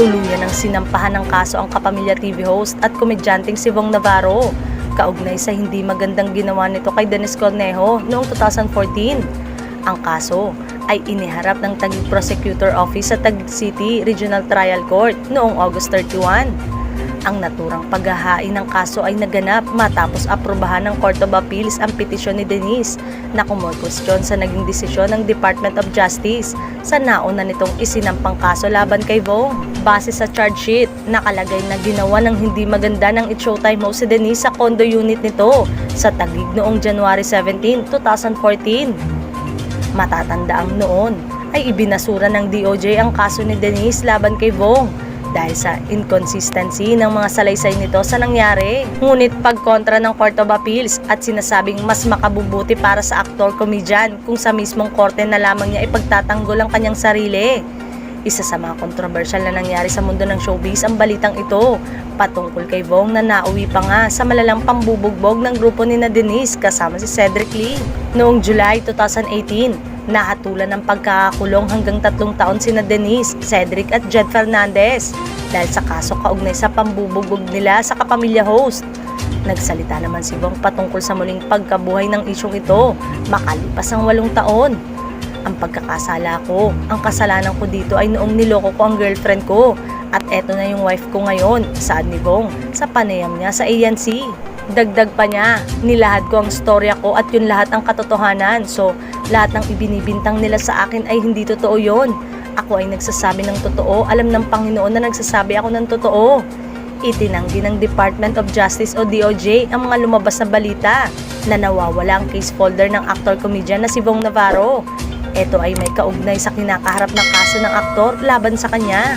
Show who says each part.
Speaker 1: Tuluyan ng sinampahan ng kaso ang kapamilya TV host at komedyanteng si Vong Navarro. Kaugnay sa hindi magandang ginawa nito kay Dennis Cornejo noong 2014. Ang kaso ay iniharap ng Taguig Prosecutor Office sa Taguig City Regional Trial Court noong August 31. Ang naturang paghahain ng kaso ay naganap matapos aprobahan ng Court of Appeals ang petisyon ni Denise na kumulkwestiyon sa naging desisyon ng Department of Justice sa nauna nitong isinampang kaso laban kay Vong. Base sa charge sheet, nakalagay na ginawa ng hindi maganda ng It Showtime host si Denise sa condo unit nito sa Taguig noong January 17, 2014. Matatanda ang noon ay ibinasura ng DOJ ang kaso ni Denise laban kay Vong dahil sa inconsistency ng mga salaysay nito sa nangyari. Ngunit pagkontra ng Court of Appeals at sinasabing mas makabubuti para sa aktor-comedian kung sa mismong korte na lamang niya ipagtatanggol ang kanyang sarili. Isa sa mga kontrobersyal na nangyari sa mundo ng showbiz ang balitang ito patungkol kay Vong na nauwi pa nga sa malalang pambubugbog ng grupo ni na Denise kasama si Cedric Lee. Noong July 2018, nahatulan ng pagkakakulong hanggang tatlong taon sina Denise, Cedric at Jed Fernandez dahil sa kaso kaugnay sa pambubugbog nila sa kapamilya host. Nagsalita naman si Vong patungkol sa muling pagkabuhay ng isyong ito makalipas ang walong taon ang pagkakasala ko. Ang kasalanan ko dito ay noong niloko ko ang girlfriend ko. At eto na yung wife ko ngayon, saan ni Bong, sa panayam niya sa ANC. Dagdag pa niya, nilahad ko ang storya ko at yun lahat ang katotohanan. So, lahat ng ibinibintang nila sa akin ay hindi totoo yon. Ako ay nagsasabi ng totoo, alam ng Panginoon na nagsasabi ako ng totoo. Itinanggi ng Department of Justice o DOJ ang mga lumabas na balita na nawawala ang case folder ng actor-comedian na si Bong Navarro. Ito ay may kaugnay sa kinakaharap ng kaso ng aktor laban sa kanya.